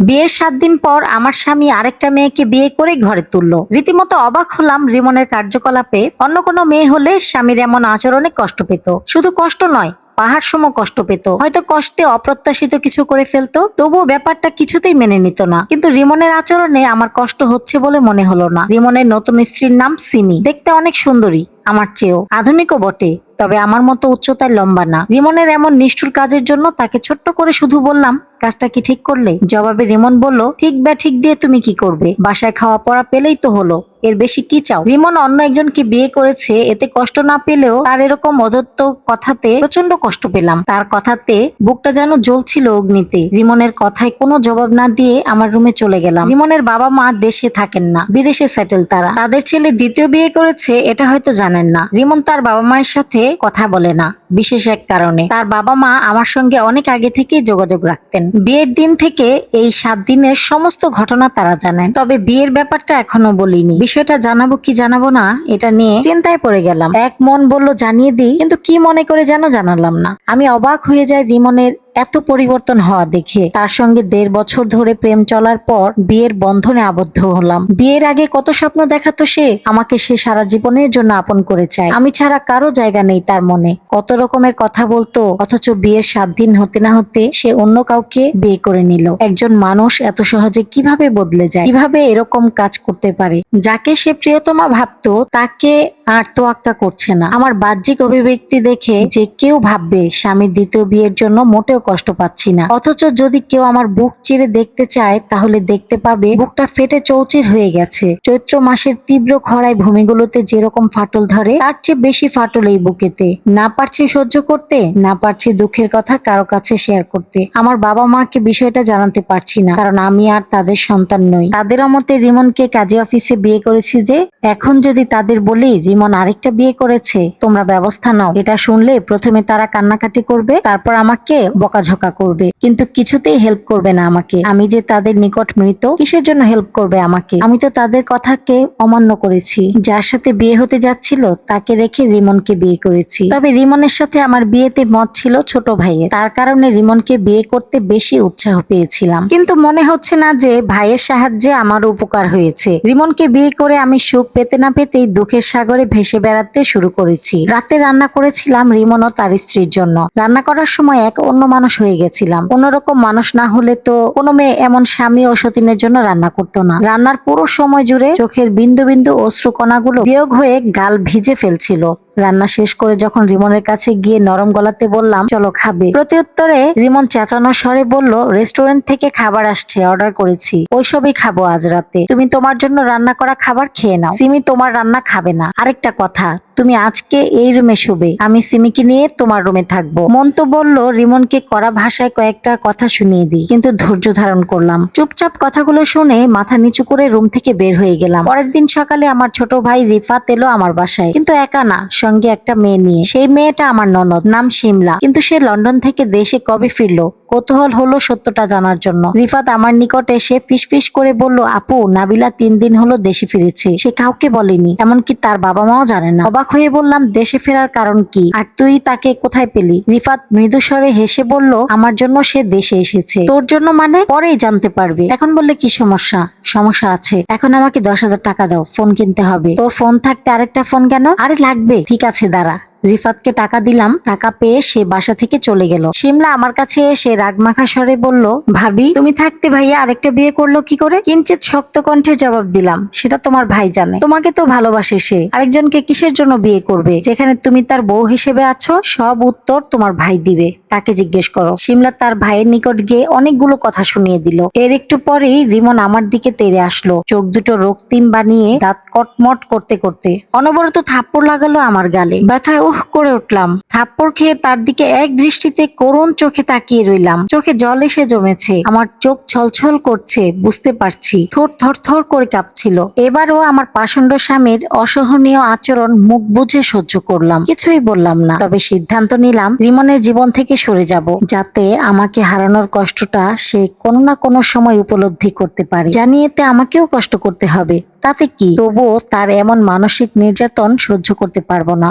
বিয়ের সাত দিন পর আমার স্বামী আরেকটা মেয়েকে বিয়ে করে ঘরে তুললো। রীতিমতো অবাক হলাম রিমনের কার্যকলাপে। অন্য কোনো মেয়ে হলে স্বামীর এমন আচরণে কষ্ট পেত। শুধু কষ্ট নয়, পাহাড় সম কষ্ট পেত। হয়তো কষ্টে অপ্রত্যাশিত কিছু করে ফেলতো, তবুও ব্যাপারটা কিছুতেই মেনে নিত না। কিন্তু রিমনের আচরণে আমার কষ্ট হচ্ছে বলে মনে হলো না। রিমনের নতুন স্ত্রীর নাম সিমি। দেখতে অনেক সুন্দরী। আমার চেয়েও। আধুনিকও বটে, তবে আমার মতো উচ্চতায় লম্বা না। রিমনের এমন নিষ্ঠুর কাজের জন্য তাকে ছোট্ট করে শুধু বললাম, কাজটা কি ঠিক করলে? জবাবে রিমন বলল, ঠিক বা ঠিক দিয়ে তুমি কি করবে? বাসায় খাওয়া পড়া পেলেই তো হলো। এর বেশি কি চাও? রিমন অন্য একজনকে বিয়ে করেছে, এতে কষ্ট না পেলেও তার এরকম অদত্ত কথাতে প্রচণ্ড কষ্ট পেলাম। তার কথাতে বুকটা যেন জ্বলছিল অগ্নিতে। রিমনের কথায় কোনো জবাব না দিয়ে আমার রুমে চলে গেলাম। রিমনের বাবা মা দেশে থাকেন না, বিদেশে সেটেল তারা। তাদের ছেলে দ্বিতীয় বিয়ে করেছে, এটা হয়তো জানেন। না। রিমন তার বাবা মায়ের সাথে কথা বলে না। বিশেষ এক কারণে। তার বাবা মা আমার সঙ্গে অনেক আগে থেকে যোগাযোগ রাখতেন। বিয়ের দিন থেকে এই সাত দিনের সমস্ত ঘটনা তারা জানেন। তবে বিয়ের ব্যাপারটা এখনও বলিনি। বিষয়টা জানাব কি জানাব না, এটা নিয়ে চিন্তায় পড়ে গেলাম। এক মন বলল, জানিয়ে দিই। কিন্তু কি মনে করে যেন জানালাম না। আমি অবাক হয়ে যাই রিমনের এত পরিবর্তন হওয়া দেখে। তার সঙ্গে দেড় বছর ধরে প্রেম চলার পর বিয়ের বন্ধনে আবদ্ধ হলাম। বিয়ের আগে কত স্বপ্ন দেখাতো সে? আমাকে সে সারা জীবনের জন্য আপন করে চায়। আমি ছাড়া কারও জায়গা নেই তার মনে। কত রকমের কথা বলতো, অথচ বিয়ের সাত দিন হতে না হতে সে অন্য কাউকে বিয়ে করে নিল। একজন মানুষ এত সহজে কীভাবে বদলে যায়? কীভাবে এরকম কাজ করতে পারে? যাকে সে প্রিয়তমা ভাবতো, তাকে আর তোয়াক্কা করছে না। আমার বাহ্যিক অভিব্যক্তি দেখে যে কেউ ভাববে, স্বামীর দ্বিতীয় বিয়ের জন্য মোটেও কষ্ট পাচ্ছি না। অথচ যদি কেউ আমার বুক চিরে দেখতে চায়, তাহলে দেখতে পাবে বুকটা ফেটে চৌচির হয়ে গেছে। চৈত্র মাসের তীব্র খরায় ভূমিগুলোতে যেরকম ফাটল ধরে, তার চেয়ে বেশি ফাটল এই বুকেতে। না পারছি সহ্য করতে, না পারছি দুঃখের কথা কারও কাছে শেয়ার করতে। আমার বাবা মাকে বিষয়টা জানাতে পারছি না, কারণ আমি আর তাদের সন্তান নই। তাদের মতে রিমনকে কাজী অফিসে বিয়ে করেছি যে, এখন যদি তাদের বলি, রিমন আরেকটা বিয়ে করেছে। তোমরা ব্যবস্থা নাও। এটা শুনলে প্রথমে তারা কান্নাকাটি করবে, তারপর আমাকে বকাঝকা করবে। কিন্তু কিছুতেই হেল্প করবে না আমাকে। আমি যে তাদের নিকট মৃত, কিসের জন্য হেল্প করবে আমাকে? আমি তো তাদের কথাকে অমান্য করেছি। যার সাথে বিয়ে হতে যাচ্ছিল, তাকে রেখে রিমনকে বিয়ে করেছি। তবে রিমনের সাথে আমার বিয়েতে মত ছিল ছোট ভাইয়ের। তার কারণে রিমনকে বিয়ে করতে বেশি উৎসাহ পেয়েছিলাম। কিন্তু মনে হচ্ছে না যে ভাইয়ের সাহায্যে আমার উপকার হয়েছে। রিমনকে বিয়ে করে আমি সুখ পেতে না পেতেই দুঃখের সাগরে ভেসে বেড়াতে শুরু করেছি। রাতে রান্না করেছিলাম রিমন ও তার স্ত্রীর জন্য। রান্না করার সময় এক অন্য মানুষ হয়ে গেছিলাম। অন্যরকম মানুষ না হলে তো কোনো মেয়ে এমন স্বামী ও সতীনের জন্য রান্না করতো না। রান্নার পুরো সময় জুড়ে চোখের বিন্দু বিন্দু অশ্রুকণাগুলো বিয়োগ হয়ে গাল ভিজে ফেলছিল। রান্না শেষ করে যখন রিমনের কাছে গিয়ে নরম গলাতে বললাম, চলো খাবে। প্রত্যুত্তরে রিমন চেঁচানোর স্বরে বলল, রেস্টুরেন্ট থেকে খাবার আসছে, অর্ডার করেছি। ওইসবই খাব আজ রাতে। তুমি তোমার জন্য রান্না করা খাবার খেয়ে নাও। সিমি তোমার রান্না খাবে না। আরেকটা কথা, তুমি আজকে এই রুমে শুবে। আমি সিমিকে নিয়ে তোমার রুমে থাকব। মন তো বলল, রিমনকে কড়া ভাষায় কয়েকটা কথা শুনিয়ে দিই, কিন্তু ধৈর্য ধারণ করলাম। চুপচাপ কথাগুলো শুনে মাথা নিচু করে রুম থেকে বের হয়ে গেলাম। পরের দিন সকালে আমার ছোট ভাই রিফাত এলো আমার বাসায়, কিন্তু একা না সঙ্গে একটা মেয়ে নিয়ে। সেই মেয়েটা আমার ননদ, নাম শিমলা। কিন্তু সে লন্ডন থেকে দেশে কবে ফিরলো? কৌতূহল হলো সত্যটা জানার জন্য। রিফাত আমার নিকট এসে ফিস ফিস করে বলল, আপু, নাবিলা তিন দিন হলো দেশে ফিরেছে। সে কাউকে বলেনি, এমনকি তার বাবা মাও জানে না। অবাক হয়ে বললাম, দেশে ফেরার কারণ কি? আর তুই তাকে কোথায় পেলি? রিফাত মৃদুস্বরে হেসে বলল, আমার জন্য সে দেশে এসেছে। তোর জন্য মানে? পরেই জানতে পারবে। এখন বললে কি সমস্যা? সমস্যা আছে। এখন আমাকে দশ হাজার টাকা দাও, ফোন কিনতে হবে। তোর ফোন থাকতে আরেকটা ফোন কেন? আরে, লাগবে। ঠিক আছে, দাঁড়া। রিফাতকে টাকা দিলাম, টাকা পেয়ে সে বাসা থেকে চলে গেল। শিমলা আমার কাছে এসে রাগমাখা স্বরে বলল, ভাবি, তুমি থাকতে ভাইয়া আরেকটা বিয়ে করল কি করে? কিঞ্চিত শক্ত কণ্ঠে জবাব দিলাম, সেটা তোমার ভাই জানে। তোমাকে তো ভালোবাসে সে। আরেকজনকে কিসের জন্য বিয়ে করবে? যেখানে তুমি তার বউ হিসেবে আছো, সব উত্তর তোমার ভাই দিবে। তাকে জিজ্ঞেস করো। শিমলা তার ভাইয়ের নিকট গিয়ে অনেকগুলো কথা শুনিয়ে দিল। এর একটু পরেই রিমন আমার দিকে তেড়ে আসলো, চোখ দুটো রক্তিম বানিয়ে দাঁত কটমট করতে করতে। অনবরত থাপ্পড় লাগালো আমার গালে। ব্যথায় উহ করে উঠলাম। থাপ্পড় খেয়ে তার দিকে এক দৃষ্টিতে করুণ চোখে তাকিয়ে রইলাম। চোখে জল এসে জমেছে। আমার চোখ ছলছল করছে, বুঝতে পারছি। ঠোঁট থরথর করে কাঁপছিল। এবারও আমার পাষণ্ড স্বামীর অসহনীয় আচরণ মুখ বুঝে সহ্য করলাম। কিছুই বললাম না। তবে সিদ্ধান্ত নিলাম, রিমনের জীবন থেকে সরে যাব, যাতে আমাকে হারানোর কষ্টটা সে কোনো না কোনো সময় উপলব্ধি করতে পারে। জানিয়েতে আমাকেও কষ্ট করতে হবে। তাতে কি? তবুও তার এমন মানসিক নির্যাতন সহ্য করতে পারব না।